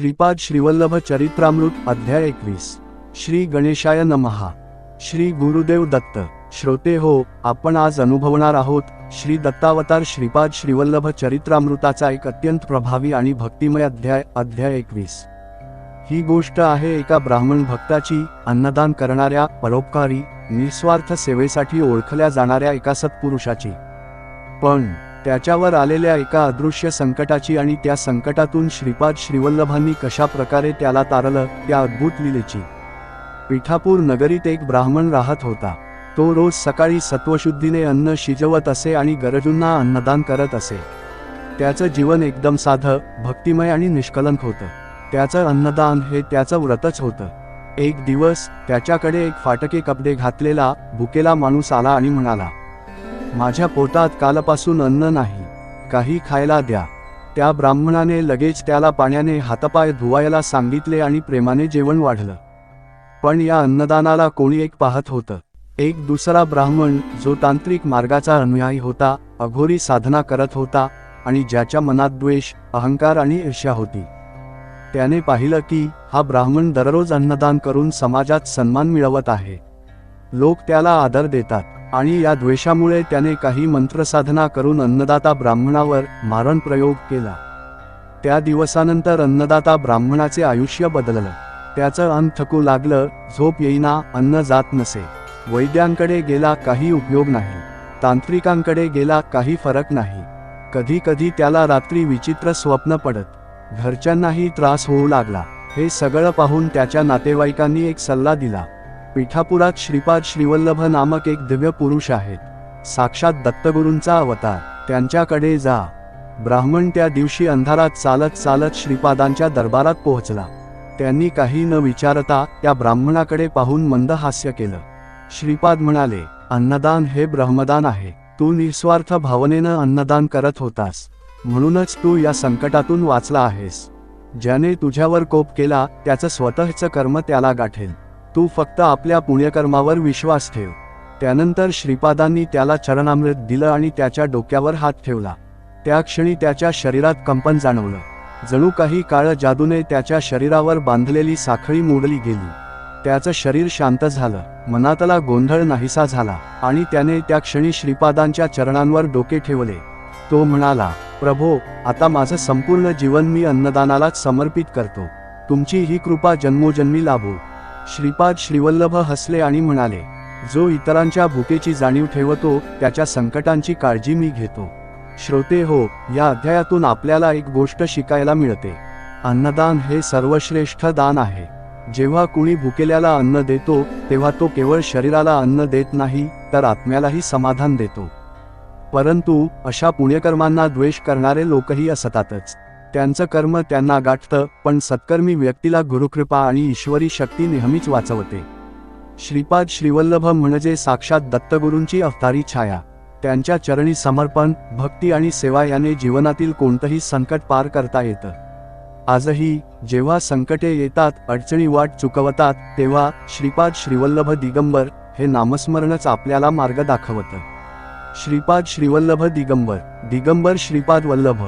श्रीपाद श्रीवल्लभ चरित्रामृत अध्याय एकवीस. श्री गणेशाय नमहा. श्री गुरुदेव दत्त. श्रोते हो आपण आज अनुभवणार आहोत श्री दत्तावतार श्रीपाद श्रीवल्लभ चरित्रामृताचा एक अत्यंत प्रभावी आणि भक्तिमय अध्याय अध्याय एकवीस. ही गोष्ट आहे एका ब्राह्मण भक्ताची अन्नदान करणाऱ्या परोपकारी निस्वार्थ सेवेसाठी ओळखल्या जाणाऱ्या एका सत्पुरुषाची. पण त्याच्यावर आलेल्या एका अदृश्य संकटाची आणि त्या संकटातून श्रीपाद श्रीवल्लभांनी कशा प्रकारे त्याला तारलं त्या अद्भुत लिलेची. पिठापूर नगरीत एक ब्राह्मण राहत होता. तो रोज सकाळी सत्वशुद्धीने अन्न शिजवत असे आणि गरजूंना अन्नदान करत असे. त्याचं जीवन एकदम साधं भक्तिमय आणि निष्कलंक होतं. त्याचं अन्नदान हे त्याचं व्रतच होतं. एक दिवस त्याच्याकडे एक फाटके कपडे घातलेला भुकेला माणूस आला आणि म्हणाला माझ्या पोटात कालपासून अन्न नाही काही खायला द्या. त्या ब्राह्मणाने लगेच त्याला पाण्याने हातपाय धुवायला सांगितले आणि प्रेमाने जेवण वाढलं. पण या अन्नदानाला कोणी एक पाहत होतं. एक दुसरा ब्राह्मण जो तांत्रिक मार्गाचा अनुयायी होता अघोरी साधना करत होता आणि ज्याच्या मनात द्वेष अहंकार आणि ईर्ष्या होती. त्याने पाहिलं की हा ब्राह्मण दररोज अन्नदान करून समाजात सन्मान मिळवत आहे. लोक त्याला आदर देतात. आणि या द्वेषामुळे त्याने काही मंत्रसाधना करून अन्नदाता ब्राह्मणावर मारण प्रयोग केला. त्या दिवसानंतर अन्नदाता ब्राह्मणाचे आयुष्य बदललं. त्याचं अन्न थकू लागलं झोप येईना अन्न जात नसे. वैद्यांकडे गेला काही उपयोग नाही. तांत्रिकांकडे गेला काही फरक नाही. कधी कधी त्याला रात्री विचित्र स्वप्न पडत. घरच्यांनाही त्रास होऊ लागला. हे सगळं पाहून त्याच्या नातेवाईकांनी एक सल्ला दिला. पिठापुरात श्रीपाद श्रीवल्लभ नामक एक दिव्य पुरुष आहेत. साक्षात दत्तगुरूंचा अवतार. त्यांच्याकडे जा. ब्राह्मण त्या दिवशी अंधारात चालत चालत श्रीपादांच्या दरबारात पोहोचला. त्यांनी काही न विचारता त्या ब्राह्मणाकडे पाहून मंद हास्य केलं. श्रीपाद म्हणाले अन्नदान हे ब्रह्मदान आहे. तू निस्वार्थ भावनेनं अन्नदान करत होतास. म्हणूनच तू या संकटातून वाचला आहेस. ज्याने तुझ्यावर कोप केला त्याचं स्वतःचं कर्म त्याला गाठेल. तू फक्त आपल्या पुण्यकर्मावर विश्वास ठेव. त्यानंतर श्रीपादांनी त्याला चरणामृत दिलं आणि त्याच्या डोक्यावर हात ठेवला. त्या क्षणी त्याच्या शरीरात कंपन जाणवलं. जणू काही काळ जादूने त्याच्या शरीरावर बांधलेली साखळी मोडली गेली. त्याचं शरीर शांत झालं. मनातला गोंधळ नाहीसा झाला आणि त्याने त्या क्षणी श्रीपादांच्या चरणांवर डोके ठेवले. तो म्हणाला प्रभो आता माझं संपूर्ण जीवन मी अन्नदानालाच समर्पित करतो. तुमची ही कृपा जन्मोजन्मी लाभो. श्रीपाद श्रीवल्लभ हसले आणि म्हणाले जो इतरांच्या भुकेची जाणीव ठेवतो त्याच्या संकटांची काळजी मी घेतो. श्रोते हो या अध्यायातून आपल्याला एक गोष्ट शिकायला मिळते. अन्नदान हे सर्वश्रेष्ठ दान आहे. जेव्हा कुणी भुकेल्याला अन्न देतो तेव्हा तो केवळ शरीराला अन्न देत नाही तर आत्म्यालाही समाधान देतो. परंतु अशा पुण्यकर्मांना द्वेष करणारे लोकही असतातच. त्यांचं कर्म त्यांना गाठतं पण सत्कर्मी व्यक्तीला गुरुकृपा आणि ईश्वरी शक्ती नेहमीच वाचवते. श्रीपाद श्रीवल्लभ म्हणजे साक्षात दत्तगुरूंची अवतारी छाया. त्यांच्या चरणी समर्पण भक्ती आणि सेवा याने जीवनातील कोणतंही संकट पार करता येतं. आजही जेव्हा संकटे येतात अडचणी वाट चुकवतात तेव्हा श्रीपाद श्रीवल्लभ दिगंबर हे नामस्मरणच आपल्याला मार्ग दाखवतं. श्रीपाद श्रीवल्लभ दिगंबर दिगंबर श्रीपाद वल्लभ.